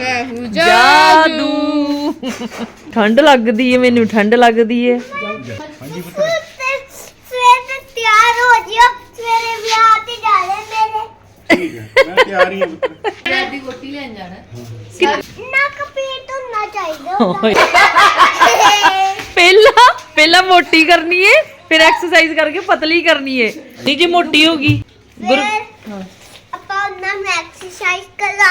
ਮੈਂ ਜਾਦੂ ਠੰਡ ਲੱਗਦੀ ਏ ਮੈਨੂੰ ਠੰਡ ਲੱਗਦੀ ਏ ਸਵੇਰ ਤੇ ਤਿਆਰ ਹੋ ਜਿਓ ਸਵੇਰੇ ਵਿਆਹ ਤੇ ਜਾਣੇ ਮੇਰੇ ਠੀਕ ਹੈ ਮੈਂ ਤਿਆਰ ਹੀ ਹਾਂ ਪੁੱਤਰ ਦੀ ਗੋਟੀ ਲੈਣ ਜਾਣਾ ਨੱਕ ਪੀਟ ਹੋਣਾ ਚਾਹੀਦਾ ਓਏ। ਪਹਿਲਾਂ ਪਹਿਲਾਂ ਮੋਟੀ ਕਰਨੀ ਏ ਫਿਰ ਐਕਸਰਸਾਈਜ਼ ਕਰਕੇ ਪਤਲੀ ਕਰਨੀ ਏ ਨਹੀਂ ਜੇ ਮੋਟੀ ਹੋ ਗਈ ਗੁਰ ਫਿਰ ਆਪਾਂ ਉਹਨਾਂ ਨੂੰ ਐਕਸਰਸਾਈਜ਼ ਕਰਾ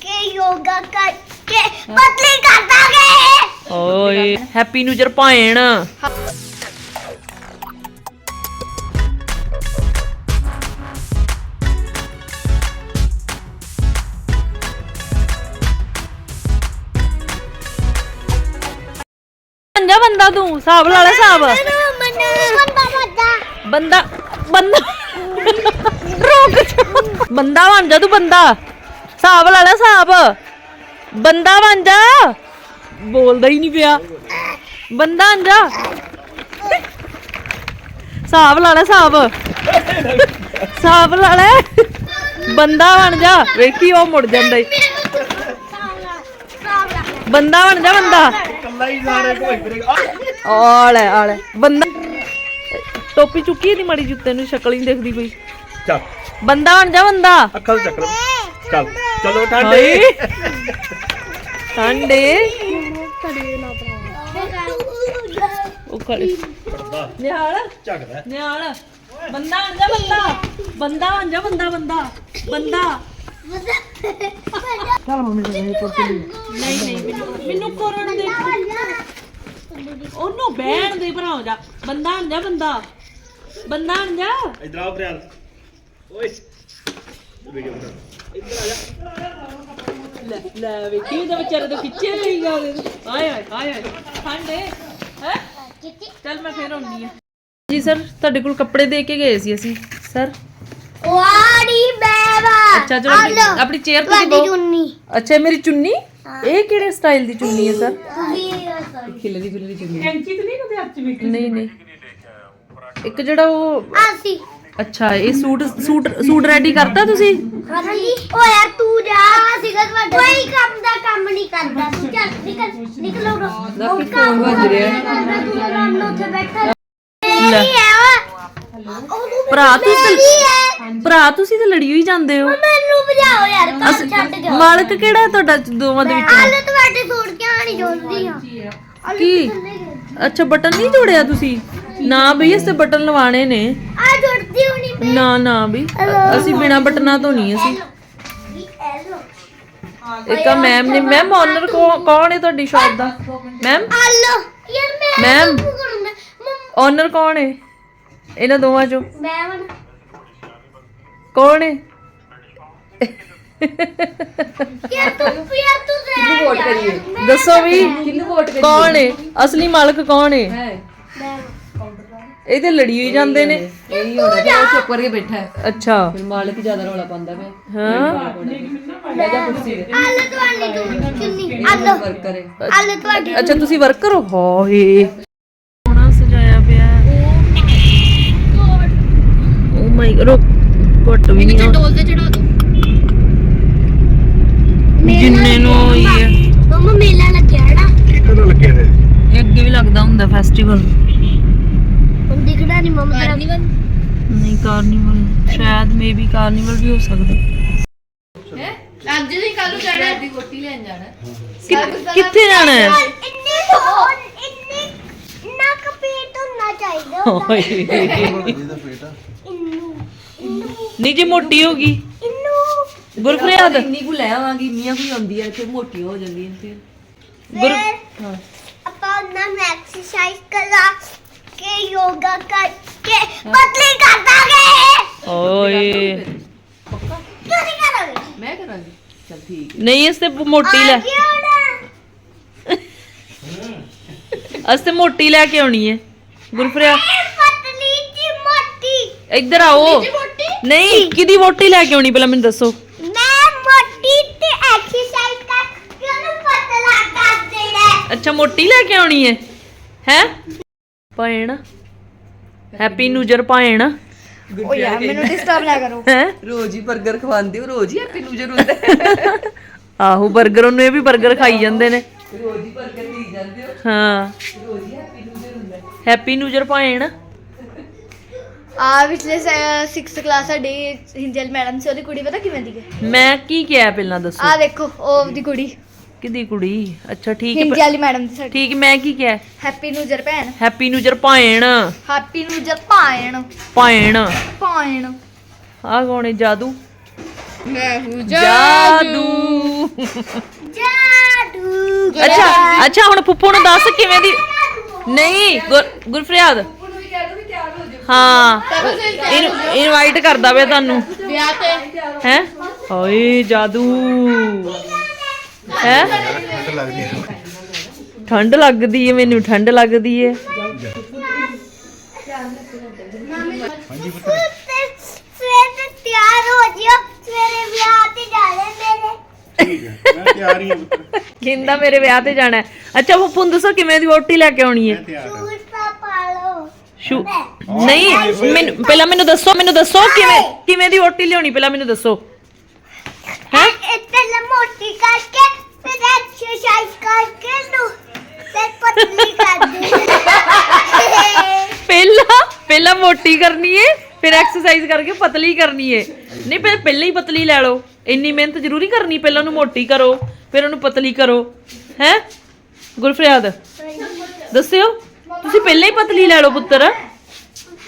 ਕੇ ਯੋਗਾ ਕਰਕੇ ਪਤਲੀ ਕਰ ਦਾਂਗੇ। ਓਏ ਹੈਪੀ ਨਿਊ ਇਅਰ ਭੈਣ। ਪੰਜਾ ਬੰਦਾ ਤੂੰ ਹਿਸਾਬ ਲਾ ਲੈ ਹਿਸਾਬ। ਬੰਦਾ ਬੰਦਾ ਬੰਦਾ ਬੰਦਾ। ਰੁਕ ਬੰਦਾ ਬਣ ਜਾ ਤੂੰ ਬੰਦਾ। ਹਿਸਾਬ ਲਾ ਲੈ ਹਿਸਾਬ। ਬੰਦਾ ਬਣ ਜਾ। ਬੋਲਦਾ ਹੀ ਨਹੀਂ ਪਿਆ। ਬੰਦਾ ਬਣ ਜਾ। ਹਿਸਾਬ ਲਾ ਲੈ ਹਿਸਾਬ। ਹਿਸਾਬ ਲਾ ਲੈ। ਬੰਦਾ ਬਣ ਜਾ। ਵੇਖੀ ਉਹ ਮੁੜ ਜਾਂਦਾ ਈ। ਬੰਦਾ ਬਣ ਜਾ ਬੰਦਾ। ਕੱਲਾ ਹੀ ਸਾਰੇ ਘੋਈ ਫਿਰੇਗਾ ਆਲੇ ਆਲੇ ਬੰਦਾ ਟੋਪੀ ਚੁੱਕੀ ਦੀ ਮੜੀ ਜੁੱਤੇ ਨੂੰ ਸ਼ਕਲ ਹੀ ਨੀ ਦਿਖਦੀ ਕੋਈ ਚੱਲ। ਬੰਦਾ ਬਣ ਜਾ ਬੰਦਾ। ਅੱਖਾਂ ਚੱਕ ਲਓ ਚੱਲ। ਚਲੋ ਹਾਏ। ਠੰਡੇ। ਠੰਡੇ। ਉਹ ਖੜੇ। ਪੜਦਾ ਨਿਹਾਲ। ਝਗਦਾ ਨਿਹਾਲ। ਬੰਦਾ ਬਣ ਜਾ ਬੰਦਾ। ਬੰਦਾ ਬਣ ਜਾ ਬੰਦਾ। ਬੰਦਾ। ਬੰਦਾ ਨਹੀਂ। ਨਹੀਂ ਮੈਨੂੰ ਮੈਨੂੰ ਕਰਨ ਦੇ। ਉਹਨੂੰ ਬਹਿਣ ਦੇ ਭਰਾ ਜਾ। ਬੰਦਾ ਬਣ ਜਾ ਬੰਦਾ। ਬੰਦਾ ਬਣ ਜਾ ਇਧਰ ਆਓ ਪ੍ਰਿਆਲ ਓਏ। ਵੀਡੀਓ ਬਣਾ। ਲੈ ਲੈ ਵੇਖੀ ਉਹਦੇ ਵਿਚਾਰੇ ਤੋਂ ਖਿੱਚੇ ਲਈ ਗਾ ਹਾਏ ਹਾਏ ਹਾਏ ਹਾਏ ਠੰਡੇ ਹੈ? ਚੱਲ ਮੈਂ ਫੇਰ ਆਉਣੀ ਆ। ਜੀ ਸਰ ਤੁਹਾਡੇ ਕੋਲ ਕੱਪੜੇ ਦੇ ਕੇ ਗਏ ਸੀ ਅਸੀਂ। ਸਰ? ਵਾੜੀ ਬੇਵਾ। ਅੱਛਾ ਚਲੋ ਆਪਣੀ- ਆਪਣੀ ਚੇਅਰ ਤੇ ਤੁਹਾਡੀ ਬੋ ਚੁੰਨੀ। ਅੱਛਾ ਇਹ ਮੇਰੀ ਚੁੰਨੀ? ਇਹ ਕਿਹੜੇ ਸਟਾਈਲ ਦੀ ਚੁੰਨੀ ਹੈ ਸਰ? ਖਿਲਰੀ ਖਿਲਰੀ ਚੁੰਨੀ ਨਹੀਂ ਨਹੀਂ ਇੱਕ ਜਿਹੜਾ ਉਹ ਆਸੀ ਅੱਛਾ ਇਹ ਸੂਟ ਸੂਟ ਸੂਟ ਰੈਡੀ ਕਰਤਾ ਤੁਸੀਂ? ਹਾਂਜੀ। ਓ ਯਾਰ ਤੂੰ ਜਾ। ਸੀਗਾ ਤੁਹਾਡਾ ਕੋਈ ਕੰਮ ਦਾ ਕੰਮ ਨਹੀਂ ਕਰਦਾ। ਤੂੰ ਚੱਲ ਨਿਕਲ ਨਿਕਲੋ ਨਾ ਕਿ ਫੋਨ ਵੱਜ ਰਿਹਾ? ਤੂੰ ਨਾਲ ਉੱਥੇ ਬੈਠਾ। ਲੈ। ਭਰਾ ਤੁਸੀਂ ਤਾਂ ਹੈ। ਭਰਾ ਤੁਸੀਂ ਤਾਂ ਲੜੀ ਹੋਈ ਜਾਂਦੇ ਹੋ। ਮੈਨੂੰ ਭਜਾਓ ਯਾਰ ਘਰ ਛੱਡ ਕੇ ਮਾਲਕ ਕਿਹੜਾ ਹੈ ਤੁਹਾਡਾ ਦੋਵਾਂ ਦੇ ਵਿੱਚੋਂ ਹਾਲੇ ਤੁਹਾਡੇ ਸੂਟ ਕਿਉਂ ਨਹੀਂ ਜੋੜਦੀ ਆ? ਕੀ? ਅੱਛਾ ਬਟਨ ਨਹੀਂ ਜੋੜਿਆ ਤੁਸੀਂ? ਨਾ ਬਈ ਇਸ ਤੇ ਬਟਨ ਲਵਾਣੇ ਨੇ। ਨਾ ਨਾ ਵੀ। ਅਸੀਂ ਬਿਨਾ ਬਟਨਾਂ ਤੋਂ ਨਹੀਂ ਅਸੀਂ। ਇੱਕ ਆ ਮੈਮ ਨੇ ਮੈਮ ਓਨਰ ਕੌਣ ਹੈ ਤੁਹਾਡੀ ਸ਼ਾਪ ਦਾ? ਮੈਮ? ਹਲੋ ਯਾਰ ਮੈਂ ਮੈਮ? ਓਨਰ ਕੌਣ ਹੈ? ਇਹਨਾਂ ਦੋਵਾਂ ਚੋਂ। ਮੈਂ ਹੁਣ ਕੌਣ ਹੈ? ਯਾਰ ਤੂੰ ਯਾਰ ਤੂੰ ਕਿਹਨੂੰ ਵੋਟ ਕਰੀਏ? ਦੱਸੋ ਵੀ ਕਿੰਨੂੰ ਵੋਟ ਕੌਣ ਹੈ? ਅਸਲੀ ਮਾਲਕ ਕੌਣ ਹੈ? ਹੈ? ਇਹ ਤੇ ਲੜੀ ਹੋਈ ਜਾਂਦੇ ਨੇ। ਇਹੀ ਹੋਣਾ ਕਿ ਉਹ ਚੁੱਪ ਕਰਕੇ ਬੈਠਾ ਹੈ। ਅੱਛਾ। ਫਿਰ ਮਾਲਕ ਜ਼ਿਆਦਾ ਰੌਲਾ ਪਾਉਂਦਾ ਵੇ ਹਾਂ। ਲੈ ਜਾ ਕੁਰਸੀ ਤੇ ਹਲੋ ਤੁਹਾਡੀ ਤੂੰ ਚੁੰਨੀ। ਹਲੋ ਵਰਕ ਕਰੇ ਹਲੋ ਤੁਹਾਡੀ ਅੱਛਾ ਤੁਸੀਂ ਵਰਕਰ ਹੋ? ਹਾਏ। ਸੋਹਣਾ ਸਜਾਇਆ ਪਿਆ ਓ ਮਾਈ ਰੁਕ ਘੁੱਟ ਵੀ ਨਹੀਂ ਡੋਲ ਤੇ ਚੜਾ ਦੋ ਜਿੰਨੇ ਨੂੰ ਹੋਈ ਹੈ ਮਮਾ ਮੇਲਾ ਲੱਗਿਆ ਨਾ ਕਦੋਂ ਲੱਗੇ ਨੇ ਇਹ? ਅੱਗੇ ਵੀ ਲੱਗਦਾ ਹੁੰਦਾ ਫੈਸਟੀਵਲ ਹੁਣ ਦਿਖਦਾ ਨਹੀਂ ਮਮਾ ਤੇਰਾ ਨਹੀਂ ਕਾਰਨੀਵਲ ਸ਼ਾਇਦ ਮੇਬੀ ਕਾਰਨੀਵਲ ਵੀ ਹੋ ਸਕਦਾ। ਹੈ? ਅੱਜ ਨਹੀਂ ਕੱਲ ਨੂੰ ਜਾਣਾ। ਦੀ ਗੋਟੀ ਲੈਣ ਜਾਣਾ। ਕਿ- ਕਿੱਥੇ ਜਾਣਾ ਹੈ? ਇੰਨੀ ਹੋਰ ਇੰਨੀ ਨੱਕ ਪੀਟ ਹੋਣਾ ਚਾਹੀਦਾ ਇੰਨੂ ਨਹੀਂ ਜੇ ਮੋਟੀ ਹੋ ਗਈ। ਇੰਨੂ। ਗੁਰਫਰਿਆਦ ਇੰਨੀ ਕੁ ਲੈ ਆਵਾਂਗੀ ਮੀਆਂ ਕੋਈ ਆਉਂਦੀ ਹੈ ਫਿਰ ਮੋਟੀ ਹੋ ਜਾਂਦੀ ਹੈ ਫਿਰ ਗੁਰ ਫਿਰ ਹਾਂ ਆਪਾਂ ਨੂੰ ਐਕਸਰਸਾਈਜ਼ ਕਰਾ ਕੇ ਯੋਗਾ ਕਰਕੇ ਪਤਲੀ ਕਰ ਦਾਂਗੇ। ਓਏ। ਕਿਉਂ ਨਹੀਂ ਕਰਾਂਗੇ? ਮੈਂ ਕਰਾਂਗੀ। ਚਲ ਠੀਕ ਨਹੀਂ ਇਸ ਤੇ ਮੋਟੀ ਲੈ। ਅਸ ਤੇ ਮੋਟੀ ਲੈ ਕੇ ਆਉਣੀ ਹੈ। ਗੁਰਫਰਿਆਦ ਇਹ ਪਤਲੀ ਦੀ ਮੋਟੀ। ਇੱਧਰ ਆਓ। ਮੋਟੀ? ਨਹੀਂ ਕਿਹਦੀ ਵੋਟੀ ਲੈ ਕੇ ਆਉਣੀ ਪਹਿਲਾਂ ਮੈਨੂੰ ਦੱਸੋ। ਮੈਂ ਮੋਟੀ ਤੇ ਐਕਸਰਸਾਈਜ਼ ਕਰਕੇ ਉਹਨੂੰ ਪਤਲਾ ਕਰ ਦੇਣਾ ਅੱਛਾ ਮੋਟੀ ਲੈ ਕੇ ਆਉਣੀ ਹੈ। ਹੈ? ਭੈਣ। ਹੈਪੀ ਨਿਊ ਇਅਰ ਭਾਣ। ਓ ਯਾਰ ਮੈਨੂੰ ਡਿਸਟਰਬ ਨਾ ਕਰੋ। ਹੈ? ਰੋਜ਼ ਹੀ 버ਗਰ ਖਵਾਉਂਦੇ ਹੋ ਰੋਜ਼ ਹੀ ਹੈਪੀ ਨਿਊ ਇਅਰ ਹੁੰਦਾ ਆਹੋ 버ਗਰ ਉਹਨੂੰ ਇਹ ਵੀ 버ਗਰ ਖਾਈ ਜਾਂਦੇ ਨੇ। ਰੋਜ਼ ਹੀ 버ਗਰ ਲਈ ਜਾਂਦੇ ਹੋ। ਹਾਂ। ਰੋਜ਼ ਹੀ ਹੈਪੀ ਨਿਊ ਇਅਰ ਹੁੰਦਾ ਹੈਪੀ ਨਿਊ ਇਅਰ ਭਾਣ। ਆ ਪਿਛਲੇ 6th ਕਲਾਸ ਸਾਡੀ ਹਿੰਜਲ ਮੈਡਮ ਸੀ ਉਹਦੀ ਕੁੜੀ ਪਤਾ ਕਿਵੇਂ ਦੀ ਹੈ? ਮੈਂ ਕੀ ਕਿਹਾ ਪਹਿਲਾਂ ਦੱਸੋ? ਆ ਦੇਖੋ ਉਹ ਉਹਦੀ ਕੁੜੀ। ਕਿਹਦੀ ਕੁੜੀ? ਅੱਛਾ ਠੀਕ ਹੈ ਹਿੰਦੀ ਵਾਲੀ ਮੈਡਮ ਦੀ ਸਾਡੀ ਠੀਕ ਮੈਂ ਕੀ ਕਿਹਾ? ਹੈਪੀ ਨਿਊ ਭੈਣ। ਹੈਪੀ ਨਿਊ ਪਾਇਣ ਹੈਪੀ ਨਿਊ ਪਾਇਣ ਪਾਇਣ ਪਾਇਣ ਆ ਗੋਣੇ ਜਾਦੂ। ਮੈਂ ਜਾਦੂ। ਜਾਦੂ। ਅੱਛਾ ਅੱਛਾ ਹੁਣ ਫੁੱਫੂ ਨੂੰ ਦੱਸ ਕਿਵੇਂ ਦੀ ਨਹੀਂ ਗੁਰ- ਗੁਰਫਰਿਆਦ। ਹਾਂ ਇਹਨੂੰ ਇਨਵਾਈਟ ਕਰਦਾ ਵੇ ਤੁਹਾਨੂੰ। ਵਿਆਹ ਤੇ। ਹੈ? ਓਏ ਜਾਦੂ। ਹੈ? ਠੰਡ ਲੱਗਦੀ ਏ ਮੈਨੂੰ ਠੰਡ ਲੱਗਦੀ ਏ। ਸਵੇਰੇ ਤਿਆਰ ਹੋ ਜਿਓ ਸਵੇਰੇ ਵਿਆਹ ਤੇ ਜਾਣੇ ਮੇਰੇ। ਮੈਂ ਤਿਆਰ ਹੀ ਹਾਂ ਪੁੱਤਰ। ਕਹਿੰਦਾ ਮੇਰੇ ਵਿਆਹ ਤੇ ਜਾਣਾ ਹੈ। ਅੱਛਾ ਫੁੱਫੂ ਨੂੰ ਦੱਸੋ ਕਿਵੇਂ ਦੀ ਵੋਟੀ ਲੈ ਕੇ ਆਉਣੀ ਤਿਆਰ ਹਾਂ। ਸੂਟ ਪਾ ਪਾ ਲਓ। ਸ਼ੂ ਨਹੀਂ ਮੈਨੂੰ ਪਹਿਲਾਂ ਮੈਨੂੰ ਦੱਸੋ ਮੈਨੂੰ ਦੱਸੋ ਕਿਵੇਂ ਕਿਵੇਂ ਦੀ ਵੋਟੀ ਲਿਆਉਣੀ ਪਹਿਲਾਂ ਮੈਨੂੰ ਦੱਸੋ। ਹੈ ਇੱਥੇ ਮੋਟੀ ਕਰਕੇ ਫਿਰ ਐਕਸਰਸਾਈਜ਼ ਕਰਕੇ ਨੂੰ ਫਿਰ ਪਤਲੀ ਕਰ ਦੇ ਪਹਿਲਾਂ ਪਹਿਲਾਂ ਮੋਟੀ ਕਰਨੀ ਏ ਫਿਰ ਐਕਸਰਸਾਈਜ਼ ਕਰਕੇ ਪਤਲੀ ਕਰਨੀ ਏ। ਨਹੀਂ ਪਹਿਲਾਂ ਪਹਿਲਾਂ ਹੀ ਪਤਲੀ ਲੈ ਲਓ। ਇੰਨੀ ਮਿਹਨਤ ਜ਼ਰੂਰੀ ਕਰਨੀ ਪਹਿਲਾਂ ਉਹਨੂੰ ਮੋਟੀ ਕਰੋ ਫਿਰ ਉਹਨੂੰ ਪਤਲੀ ਕਰੋ। ਹੈ? ਗੁਰਫਰਿਆਦ ਦੱਸਿਓ ਤੁਸੀਂ ਪਹਿਲਾਂ ਹੀ ਪਤਲੀ ਲੈ ਲਓ ਪੁੱਤਰ।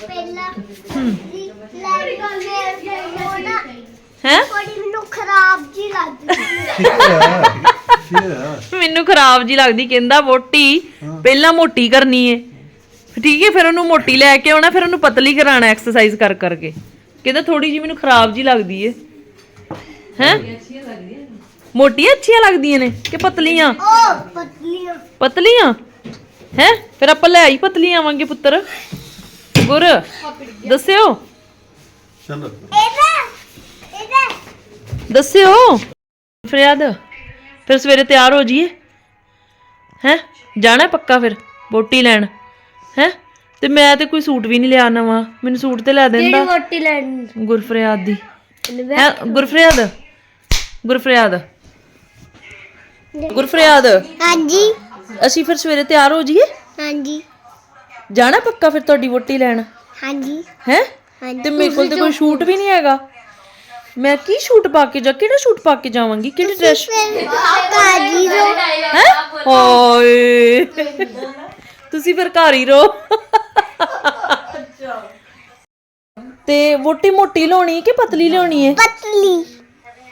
ਪਹਿਲਾਂ ਹੈ? ਖਰਾਬ ਜੀ ਲੱਗਦੀ ਮੈਨੂੰ ਖਰਾਬ ਜੀ ਲੱਗਦੀ ਕਹਿੰਦਾ ਵੋਟੀ ਪਹਿਲਾਂ ਮੋਟੀ ਕਰਨੀ ਏ। ਠੀਕ ਹੈ ਫਿਰ ਉਹਨੂੰ ਮੋਟੀ ਲੈ ਕੇ ਆਉਣਾ ਫਿਰ ਉਹਨੂੰ ਪਤਲੀ ਕਰਾਣਾ ਐਕਸਰਸਾਈਜ਼ ਕਰ ਕਰਕੇ। ਕਹਿੰਦਾ ਥੋੜੀ ਜੀ ਮੈਨੂੰ ਖਰਾਬ ਜੀ ਲੱਗਦੀ ਏ। ਹੈ? ਮੋਟੀਆਂ ਅੱਛੀਆਂ ਲੱਗਦੀਆਂ ਨੇ ਕਿ ਪਤਲੀਆਂ? ਓ ਪਤਲੀਆਂ। ਪਤਲੀਆਂ? ਹੈ? ਫਿਰ ਆਪਾਂ ਲੈ ਆਈ ਪਤਲੀਆਂ ਆਵਾਂਗੇ ਪੁੱਤਰ। ਗੁਰ ਦੱਸਿਓ। ਚਲੋ। ਇਹਦਾ ਦੱਸਿਓ। ਫਰਿਆਦ ਫਿਰ ਸਵੇਰੇ ਤਿਆਰ ਹੋ ਜਾਈਏ। ਹੈ? ਜਾਣਾ ਪੱਕਾ ਫਿਰ ਬੋਟੀ ਲੈਣ। ਹੈ? ਤੇ ਮੈਂ ਤੇ ਕੋਈ ਸੂਟ ਵੀ ਨਹੀਂ ਲਿਆ ਨਵਾਂ ਮੈਨੂੰ ਸੂਟ ਤੇ ਲੈ ਦਿੰਦਾ। ਮੋਟੀ ਲੈਣੀ? ਗੁਰਫਰਿਆਦ ਦੀ। ਹੈ? ਗੁਰਫਰਿਆਦ? ਗੁਰਫਰਿਆਦ। ਗੁਰਫਰਿਆਦ? ਹਾਂਜੀ। ਅਸੀਂ ਫਿਰ ਸਵੇਰੇ ਤਿਆਰ ਹੋ ਜਾਈਏ। ਹਾਂਜੀ। ਜਾਣਾ ਪੱਕਾ ਫਿਰ ਤੁਹਾਡੀ ਵੋਟੀ ਲੈਣ? ਹਾਂਜੀ। ਹੈ? ਤੇ ਮੇਰੇ ਕੋਲ ਤੇ ਕੋਈ ਸ਼ੂਟ ਵੀ ਨਹੀਂ ਹੈਗਾ। ਮੈਂ ਕੀ ਸ਼ੂਟ ਪਾ ਕੇ ਜਾ ਕਿਹੜਾ ਸ਼ੂਟ ਪਾ ਕੇ ਜਾਵਾਂਗੀ? ਕਿਹੜੀ ਡਰੈਸ ਕਾਜੀ ਰੋ ਹੈ ਤੁਸੀਂ ਫਿਰ ਘਰ ਹੀ ਰਹੋ। ਤੇ ਵੋਟੀ ਮੋਟੀ ਲਾਉਣੀ ਕਿ ਪਤਲੀ ਲਿਆਉਣੀ ਹੈ? ਪਤਲੀ।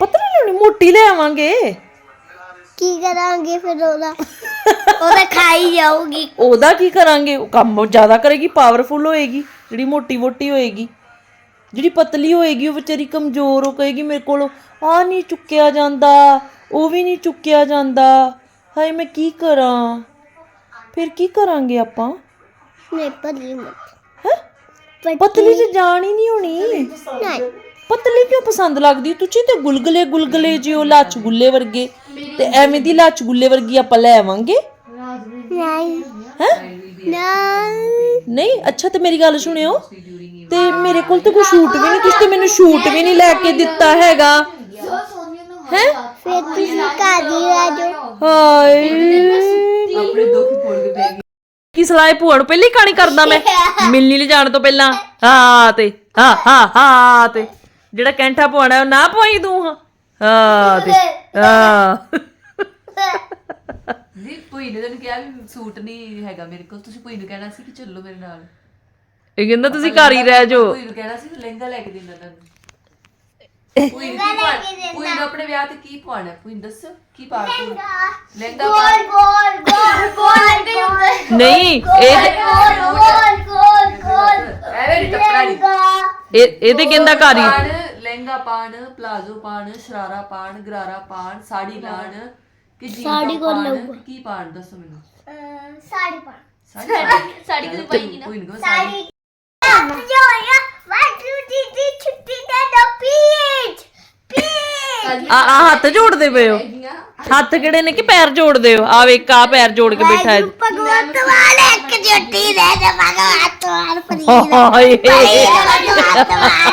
ਪਤਲੀ ਲਿਆਉਣੀ ਮੋਟੀ ਲੈ ਆਵਾਂਗੇ। ਕੀ ਕਰਾਂਗੇ ਫਿਰ ਉਹਦਾ? ਉਹਦਾ ਖਾਈ ਜਾਊਗੀ। ਉਹਦਾ ਕੀ ਕਰਾਂਗੇ? ਉਹ ਕੰਮ ਜ਼ਿਆਦਾ ਕਰੇਗੀ ਪਾਵਰਫੁਲ ਹੋਏਗੀ ਜਿਹੜੀ ਮੋਟੀ ਵੋਟੀ ਹੋਏਗੀ। ਜਿਹੜੀ ਪਤਲੀ ਹੋਏਗੀ ਉਹ ਵਿਚਾਰੀ ਕਮਜ਼ੋਰ ਹੋ ਕਹੇਗੀ ਮੇਰੇ ਕੋਲ ਆ ਨਹੀਂ ਚੁੱਕਿਆ ਜਾਂਦਾ ਉਹ ਵੀ ਨਹੀਂ ਚੁੱਕਿਆ ਜਾਂਦਾ। ਹਾਏ ਮੈਂ ਕੀ ਕਰਾਂ? ਫਿਰ ਕੀ ਕਰਾਂਗੇ ਆਪਾਂ? ਨਹੀਂ ਪਤਲੀ ਮਤ। ਹੈ? ਪਤਲੀ ਚ ਜਾਨ ਹੀ ਨਹੀਂ ਹੋਣੀ। ਨਹੀਂ। ਪਤਲੀ ਕਿਉਂ ਪਸੰਦ ਲੱਗਦੀ? ਤੁਸੀਂ ਤੇ ਗੁਲਗਲੇ ਗੁਲਗਲੇ ਜਿਓ ਲੱਚ ਗੁੱਲੇ ਵਰਗੇ ਤੇ ਐਵੇਂ ਦੀ ਲੱਚ ਗੁੱਲੇ ਵਰਗੀ ਆਪਾਂ ਲੈ ਆਵਾਂਗੇ? ਨਹੀਂ। ਹੈ? ਨਹੀਂ। ਨਹੀਂ ਅੱਛਾ ਤੇ ਮੇਰੀ ਗੱਲ ਸੁਣਿਓ। ਤੇ ਮੇਰੇ ਕੋਲ ਤੇ ਕੋਈ ਸ਼ੂਟ ਵੀ ਨਹੀਂ ਤੁਸੀਂ ਤੇ ਮੈਨੂੰ ਸ਼ੂਟ ਵੀ ਨਹੀਂ ਲੈ ਕੇ ਦਿੱਤਾ ਹੈਗਾ। ਹੈ? ਫਿਰ ਤੁਸੀਂ ਕਾਜੀ ਰਹਿ ਜਾਓ। ਹਾਏ। ਕੀ ਸਲਾਹ ਭੂਆ ਨੂੰ? ਪਹਿਲੀ ਕਹਾਣੀ ਕਰਦਾ ਮੈਂ। ਮਿਲਣੀ ਲੈ ਜਾਣ ਤੋਂ ਪਹਿਲਾਂ। ਹਾਂ ਤੇ ਹਾਂ ਹਾਂ ਹਾਂ ਤੇ। ਜਿਹੜਾ ਕੈਂਠਾ ਪਵਾਣਾ ਉਹ ਨਾ ਪਵਾਈ ਤੂੰ ਹਾਂ। ਹਾਂ ਤੇ ਹਾਂ। ਨਹੀਂ ਭੂਈ ਨੇ ਤੈਨੂੰ ਕਿਹਾ ਵੀ ਸੂਟ ਨਹੀਂ ਹੈਗਾ ਮੇਰੇ ਕੋਲ। ਤੁਸੀਂ ਭੂਈ ਨੂੰ ਕਹਿਣਾ ਸੀ ਕਿ ਚੱਲੋ ਮੇਰੇ ਨਾਲ। ਇਹ ਕਹਿੰਦਾ ਤੁਸੀਂ ਘਰ ਹੀ ਰਹਿ ਜਾਓ। ਨੂੰ ਕਹਿਣਾ ਸੀ ਲਹਿੰਗਾ ਲੈ ਕੇ ਦੇਣਾ ਤੁਹਾਨੂੰ ਨੂੰ ਕੀ ਨੂੰ ਆਪਣੇ ਵਿਆਹ ਤੇ ਕੀ ਪਾਉਣਾ? ਭੂਈ ਨੂੰ ਦੱਸੋ ਕੀ ਪਾ ਕੇ ਲਹਿੰਗਾ। ਪਾ ਗੋਲ ਗੋਲ ਗੋਲ ਗੋਲ ਨਹੀਂ ਇਹ ਗੋਲ ਗੋਲ ਗੋਲ ਗੋਲ। ਐਵੇਂ ਨਹੀਂ ਟੱਕਰਾ ਨਹੀਂ ਇਹ ਇਹ ਤੇ ਕਹਿੰਦਾ ਘਰ ਹੀ। ਪਾਣ ਲਹਿੰਗਾ ਪਾਣ ਪਲਾਜ਼ੋ ਪਾਣ ਸ਼ਰਾਰਾ ਪਾਣ ਗਰਾਰਾ ਪਾਣ ਸਾੜੀ ਲਾਣ ਕਿ ਜੀਨ ਸਾੜੀ ਕੋਲ ਪਾਣ। ਕੀ ਪਾਣ ਦੱਸੋ ਮੈਨੂੰ? ਸਾੜੀ ਪਾ ਸਾੜੀ ਸਾੜੀ ਕਦੇ ਪਾਈ ਨਹੀਂ ਨਾ। ਭੂਈ ਨੂੰ ਕਹੋ ਸਾੜੀ ਆ ਆ ਹੱਥ ਜੋੜਦੇ ਪਏ ਹੋ ਹੱਥ ਕਿਹੜੇ ਨੇ ਕਿ ਪੈਰ ਜੋੜਦੇ ਹੋ ਆ ਵੇਖ ਆ ਪੈਰ ਜੋੜ ਕੇ ਬੈਠਾ ਹੈ ਭਗਵੰਤ ਵਾਲੇ ਇੱਕ ਛੁੱਟੀ ਦੇ ਦੇ ਭਗਵੰਤ ਵਾਲ ਪਰੀ ਹਾਏ ਭਗਵੰਤ ਵਾਲਾ